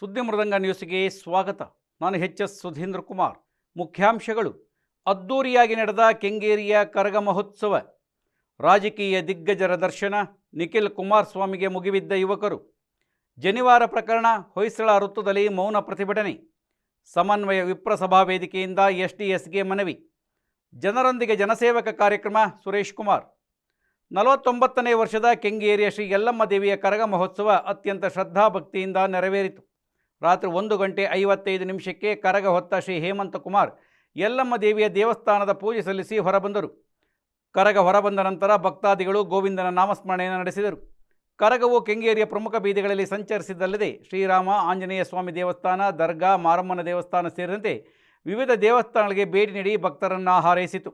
ಸುದ್ದಿ ಮೃದಂಗ ನ್ಯೂಸ್ಗೆ ಸ್ವಾಗತ. ನಾನು ಎಚ್ ಎಸ್ ಸುಧೀಂದ್ರ ಕುಮಾರ್. ಮುಖ್ಯಾಂಶಗಳು. ಅದ್ದೂರಿಯಾಗಿ ನಡೆದ ಕೆಂಗೇರಿಯ ಕರಗ ಮಹೋತ್ಸವ. ರಾಜಕೀಯ ದಿಗ್ಗಜರ ದರ್ಶನ. ನಿಖಿಲ್ ಕುಮಾರಸ್ವಾಮಿಗೆ ಮುಗಿಬಿದ್ದ ಯುವಕರು. ಜನಿವಾರ ಪ್ರಕರಣ ಹೊಯ್ಸಳ ವೃತ್ತದಲ್ಲಿ ಮೌನ ಪ್ರತಿಭಟನೆ. ಸಮನ್ವಯ ವಿಪ್ರಸಭಾ ವೇದಿಕೆಯಿಂದ ಎಸ್ ಟಿ ಎಸ್ಗೆ ಮನವಿ. ಜನರೊಂದಿಗೆ ಜನಸೇವಕ ಕಾರ್ಯಕ್ರಮ ಸುರೇಶ್ ಕುಮಾರ್. ನಲವತ್ತೊಂಬತ್ತನೇ ವರ್ಷದ ಕೆಂಗೇರಿಯ ಶ್ರೀ ಯಲ್ಲಮ್ಮ ದೇವಿಯ ಕರಗ ಮಹೋತ್ಸವ ಅತ್ಯಂತ ಶ್ರದ್ಧಾಭಕ್ತಿಯಿಂದ ನೆರವೇರಿತು. ರಾತ್ರಿ ಒಂದು ಗಂಟೆ ಐವತ್ತೈದು ನಿಮಿಷಕ್ಕೆ ಕರಗ ಹೊತ್ತ ಶ್ರೀ ಹೇಮಂತ ಕುಮಾರ್ ಯಲ್ಲಮ್ಮ ದೇವಿಯ ದೇವಸ್ಥಾನದ ಪೂಜೆ ಸಲ್ಲಿಸಿ ಹೊರಬಂದರು. ಕರಗ ಹೊರಬಂದ ನಂತರ ಭಕ್ತಾದಿಗಳು ಗೋವಿಂದನ ನಾಮಸ್ಮರಣೆಯನ್ನು ನಡೆಸಿದರು. ಕರಗವು ಕೆಂಗೇರಿಯ ಪ್ರಮುಖ ಬೀದಿಗಳಲ್ಲಿ ಸಂಚರಿಸಿದ್ದಲ್ಲದೆ ಶ್ರೀರಾಮ, ಆಂಜನೇಯ ಸ್ವಾಮಿ ದೇವಸ್ಥಾನ, ದರ್ಗಾ, ಮಾರಮ್ಮನ ದೇವಸ್ಥಾನ ಸೇರಿದಂತೆ ವಿವಿಧ ದೇವಸ್ಥಾನಗಳಿಗೆ ಭೇಟಿ ನೀಡಿ ಭಕ್ತರನ್ನು ಹಾರೈಸಿತು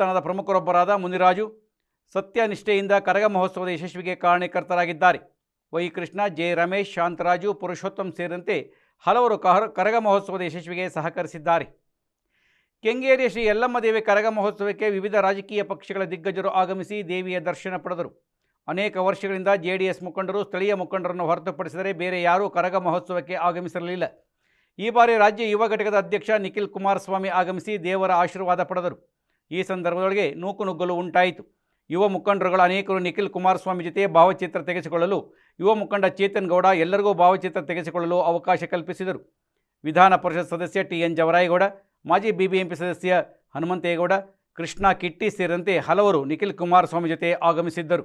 ದೇವಸ್ಥಾನದ ಪ್ರಮುಖರೊಬ್ಬರಾದ ಮುನಿರಾಜು ಸತ್ಯನಿಷ್ಠೆಯಿಂದ ಕರಗ ಮಹೋತ್ಸವದ ಯಶಸ್ವಿಗೆ ಕಾರಣಕರ್ತರಾಗಿದ್ದಾರೆ ವೈ ಕೃಷ್ಣ, ಜೆ ರಮೇಶ್, ಶಾಂತರಾಜು, ಪುರುಷೋತ್ತಮ್ ಸೇರಿದಂತೆ ಹಲವರು ಕರಗ ಮಹೋತ್ಸವದ ಯಶಸ್ವಿಗೆ ಸಹಕರಿಸಿದ್ದಾರೆ. ಕೆಂಗೇರಿಯ ಶ್ರೀ ಯಲ್ಲಮ್ಮ ದೇವಿ ಕರಗ ಮಹೋತ್ಸವಕ್ಕೆ ವಿವಿಧ ರಾಜಕೀಯ ಪಕ್ಷಗಳ ದಿಗ್ಗಜರು ಆಗಮಿಸಿ ದೇವಿಯ ದರ್ಶನ ಪಡೆದರು. ಅನೇಕ ವರ್ಷಗಳಿಂದ ಜೆ ಡಿ ಎಸ್ ಮುಖಂಡರು, ಸ್ಥಳೀಯ ಮುಖಂಡರನ್ನು ಹೊರತುಪಡಿಸಿದರೆ ಬೇರೆ ಯಾರೂ ಕರಗ ಮಹೋತ್ಸವಕ್ಕೆ ಆಗಮಿಸಿರಲಿಲ್ಲ. ಈ ಬಾರಿ ರಾಜ್ಯ ಯುವ ಘಟಕದ ಅಧ್ಯಕ್ಷ ನಿಖಿಲ್ ಕುಮಾರಸ್ವಾಮಿ ಆಗಮಿಸಿ ದೇವರ ಆಶೀರ್ವಾದ ಪಡೆದರು. ಈ ಸಂದರ್ಭದೊಳಗೆ ನೂಕುನುಗ್ಗಲು ಉಂಟಾಯಿತು. ಯುವ ಮುಖಂಡರುಗಳ ಅನೇಕರು ನಿಖಿಲ್ ಕುಮಾರಸ್ವಾಮಿ ಜೊತೆ ಭಾವಚಿತ್ರ ತೆಗೆಸಿಕೊಳ್ಳಲು, ಯುವ ಮುಖಂಡ ಚೇತನ್ ಗೌಡ ಎಲ್ಲರಿಗೂ ಭಾವಚಿತ್ರ ತೆಗೆಸಿಕೊಳ್ಳಲು ಅವಕಾಶ ಕಲ್ಪಿಸಿದರು. ವಿಧಾನ ಪರಿಷತ್ ಸದಸ್ಯ ಟಿ ಎನ್ ಜವರಾಯಗೌಡ, ಮಾಜಿ ಬಿಬಿಎಂಪಿ ಸದಸ್ಯ ಹನುಮಂತೇಗೌಡ, ಕೃಷ್ಣ ಕಿಟ್ಟಿ ಸೇರಿದಂತೆ ಹಲವರು ನಿಖಿಲ್ ಕುಮಾರಸ್ವಾಮಿ ಜೊತೆ ಆಗಮಿಸಿದ್ದರು.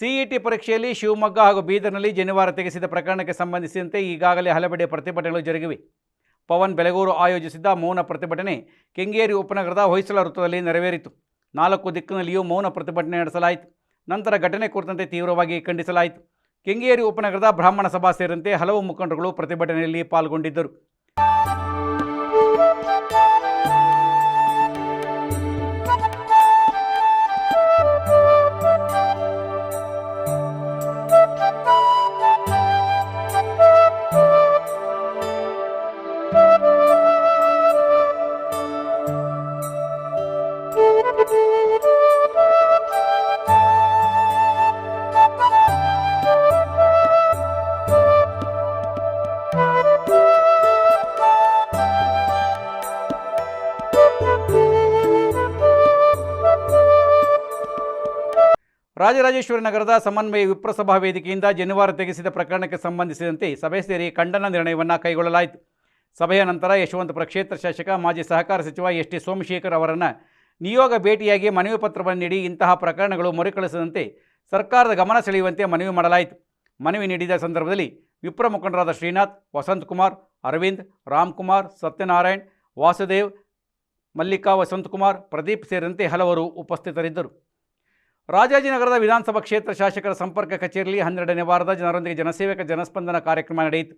ಸಿಇಟಿ ಪರೀಕ್ಷೆಯಲ್ಲಿ ಶಿವಮೊಗ್ಗ ಹಾಗೂ ಬೀದರ್ನಲ್ಲಿ ಜನಿವಾರ ತೆಗೆಸಿದ ಪ್ರಕರಣಕ್ಕೆ ಸಂಬಂಧಿಸಿದಂತೆ ಈಗಾಗಲೇ ಹಲವೆಡೆ ಪ್ರತಿಭಟನೆಗಳು ಜರುಗಿವೆ. ಪವನ್ ಬೆಳಗೂರು ಆಯೋಜಿಸಿದ್ದ ಮೌನ ಪ್ರತಿಭಟನೆ ಕೆಂಗೇರಿ ಉಪನಗರದ ಹೊಯ್ಸಳ ವೃತ್ತದಲ್ಲಿ ನೆರವೇರಿತು. ನಾಲ್ಕು ದಿಕ್ಕಿನಲ್ಲಿಯೂ ಮೌನ ಪ್ರತಿಭಟನೆ ನಡೆಸಲಾಯಿತು. ನಂತರ ಘಟನೆ ಕುರಿತಂತೆ ತೀವ್ರವಾಗಿ ಖಂಡಿಸಲಾಯಿತು. ಕೆಂಗೇರಿ ಉಪನಗರದ ಬ್ರಾಹ್ಮಣ ಸಭಾ ಸೇರಿದಂತೆ ಹಲವು ಮುಖಂಡರುಗಳು ಪ್ರತಿಭಟನೆಯಲ್ಲಿ ಪಾಲ್ಗೊಂಡಿದ್ದರು. ರಾಜರಾಜೇಶ್ವರಿ ನಗರದ ಸಮನ್ವಯ ವಿಪ್ರಸಭಾ ವೇದಿಕೆಯಿಂದ ಜನಿವಾರ ತೆಗೆಸಿದ ಪ್ರಕರಣಕ್ಕೆ ಸಂಬಂಧಿಸಿದಂತೆ ಸಭೆ ಸೇರಿ ಖಂಡನ ನಿರ್ಣಯವನ್ನು ಕೈಗೊಳ್ಳಲಾಯಿತು. ಸಭೆಯ ನಂತರ ಯಶವಂತಪುರ ಕ್ಷೇತ್ರ ಶಾಸಕ, ಮಾಜಿ ಸಹಕಾರ ಸಚಿವ ಎಸ್ ಟಿ ಸೋಮಶೇಖರ್ ಅವರನ್ನು ನಿಯೋಗ ಭೇಟಿಯಾಗಿ ಮನವಿ ಪತ್ರವನ್ನು ನೀಡಿ ಇಂತಹ ಪ್ರಕರಣಗಳು ಮರುಕಳಿಸದಂತೆ ಸರ್ಕಾರದ ಗಮನ ಸೆಳೆಯುವಂತೆ ಮನವಿ ಮಾಡಲಾಯಿತು. ಮನವಿ ನೀಡಿದ ಸಂದರ್ಭದಲ್ಲಿ ವಿಪ್ರ ಮುಖಂಡರಾದ ಶ್ರೀನಾಥ್, ವಸಂತ್ ಕುಮಾರ್, ಅರವಿಂದ್ ರಾಮ್ಕುಮಾರ್ ಸತ್ಯನಾರಾಯಣ್, ವಾಸುದೇವ್, ಮಲ್ಲಿಕಾ ವಸಂತಕುಮಾರ್ ಪ್ರದೀಪ್ ಸೇರಿದಂತೆ ಹಲವರು ಉಪಸ್ಥಿತರಿದ್ದರು. ರಾಜಾಜಿನಗರದ ವಿಧಾನಸಭಾ ಕ್ಷೇತ್ರ ಶಾಸಕರ ಸಂಪರ್ಕ ಕಚೇರಿಯಲ್ಲಿ ಹನ್ನೆರಡನೇ ವಾರದ ಜನರೊಂದಿಗೆ ಜನಸೇವಕ ಜನಸ್ಪಂದನ ಕಾರ್ಯಕ್ರಮ ನಡೆಯಿತು.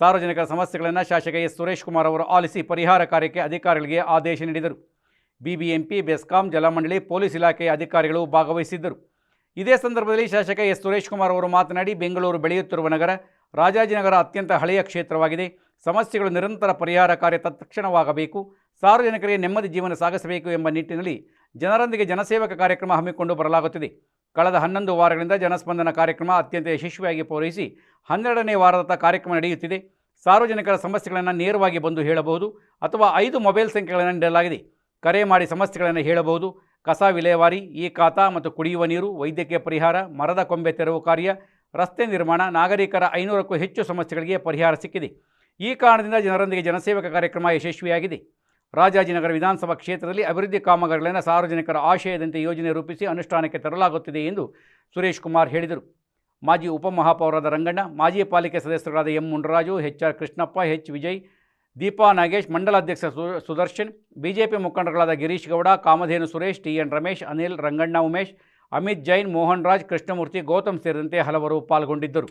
ಸಾರ್ವಜನಿಕರ ಸಮಸ್ಯೆಗಳನ್ನು ಶಾಸಕ ಎಸ್. ಸುರೇಶ್ ಕುಮಾರ್ ಅವರು ಆಲಿಸಿ ಪರಿಹಾರ ಕಾರ್ಯಕ್ಕೆ ಅಧಿಕಾರಿಗಳಿಗೆ ಆದೇಶ ನೀಡಿದರು. ಬಿಬಿಎಂಪಿ, ಬೆಸ್ಕಾಂ, ಜಲಮಂಡಳಿ, ಪೊಲೀಸ್ ಇಲಾಖೆಯ ಅಧಿಕಾರಿಗಳು ಭಾಗವಹಿಸಿದ್ದರು. ಇದೇ ಸಂದರ್ಭದಲ್ಲಿ ಶಾಸಕ ಎಸ್. ಸುರೇಶ್ ಕುಮಾರ್ ಅವರು ಮಾತನಾಡಿ, ಬೆಂಗಳೂರು ಬೆಳೆಯುತ್ತಿರುವ ನಗರ ರಾಜಾಜಿನಗರ ಅತ್ಯಂತ ಹಳೆಯ ಕ್ಷೇತ್ರವಾಗಿದೆ. ಸಮಸ್ಯೆಗಳು ನಿರಂತರ ಪರಿಹಾರ ಕಾರ್ಯ ತತ್ಕ್ಷಣವಾಗಬೇಕು. ಸಾರ್ವಜನಿಕರಿಗೆ ನೆಮ್ಮದಿ ಜೀವನ ಸಾಗಿಸಬೇಕು ಎಂಬ ನಿಟ್ಟಿನಲ್ಲಿ ಜನರೊಂದಿಗೆ ಜನಸೇವಕ ಕಾರ್ಯಕ್ರಮ ಹಮ್ಮಿಕೊಂಡು ಬರಲಾಗುತ್ತಿದೆ. ಕಳೆದ ಹನ್ನೊಂದು ವಾರಗಳಿಂದ ಜನಸ್ಪಂದನ ಕಾರ್ಯಕ್ರಮ ಅತ್ಯಂತ ಯಶಸ್ವಿಯಾಗಿ ಪೂರೈಸಿ ಹನ್ನೆರಡನೇ ವಾರದ ಕಾರ್ಯಕ್ರಮ ನಡೆಯುತ್ತಿದೆ. ಸಾರ್ವಜನಿಕರ ಸಮಸ್ಯೆಗಳನ್ನು ನೇರವಾಗಿ ಬಂದು ಹೇಳಬಹುದು ಅಥವಾ ಐದು ಮೊಬೈಲ್ ಸಂಖ್ಯೆಗಳನ್ನು ನೀಡಲಾಗಿದೆ. ಕರೆ ಮಾಡಿ ಸಮಸ್ಯೆಗಳನ್ನು ಹೇಳಬಹುದು. ಕಸ ವಿಲೇವಾರಿ ಈ ಖಾತಾ ಮತ್ತು ಕುಡಿಯುವ ನೀರು, ವೈದ್ಯಕೀಯ ಪರಿಹಾರ, ಮರದ ಕೊಂಬೆ ತೆರವು ಕಾರ್ಯ, ರಸ್ತೆ ನಿರ್ಮಾಣ, ನಾಗರಿಕರ ಐನೂರಕ್ಕೂ ಹೆಚ್ಚು ಸಮಸ್ಯೆಗಳಿಗೆ ಪರಿಹಾರ ಸಿಕ್ಕಿದೆ. ಈ ಕಾರಣದಿಂದ ಜನರೊಂದಿಗೆ ಜನಸೇವಕ ಕಾರ್ಯಕ್ರಮ ಯಶಸ್ವಿಯಾಗಿದೆ. ರಾಜಾಜಿನಗರ ವಿಧಾನಸಭಾ ಕ್ಷೇತ್ರದಲ್ಲಿ ಅಭಿವೃದ್ಧಿ ಕಾಮಗಾರಿಗಳನ್ನು ಸಾರ್ವಜನಿಕರ ಆಶಯದಂತೆ ಯೋಜನೆ ರೂಪಿಸಿ ಅನುಷ್ಠಾನಕ್ಕೆ ತರಲಾಗುತ್ತಿದೆ ಎಂದು ಸುರೇಶ್ ಕುಮಾರ್ ಹೇಳಿದರು. ಮಾಜಿ ಉಪಮಹಾಪೌರಾದ ರಂಗಣ್ಣ, ಮಾಜಿ ಪಾಲಿಕೆ ಸದಸ್ಯರಾದ M Munaraju H R Krishnappa H Vijay, Deepa Nagesh, ಮಂಡಲಾಧ್ಯಕ್ಷ Sudarshan, BJP ಮುಖಂಡರುಗಳಾದ ಗಿರೀಶ್ ಗೌಡ, ಕಾಮಧೇನು ಸುರೇಶ್, ಟಿ ಎನ್ ರಮೇಶ್, ಅನಿಲ್ ರಂಗಣ್ಣ ಉಮೇಶ್, ಅಮಿತ್ ಜೈನ್, ಮೋಹನ್ ರಾಜ್, ಕೃಷ್ಣಮೂರ್ತಿ, ಗೌತಮ್ ಸೇರಿದಂತೆ ಹಲವರು ಪಾಲ್ಗೊಂಡಿದ್ದರು.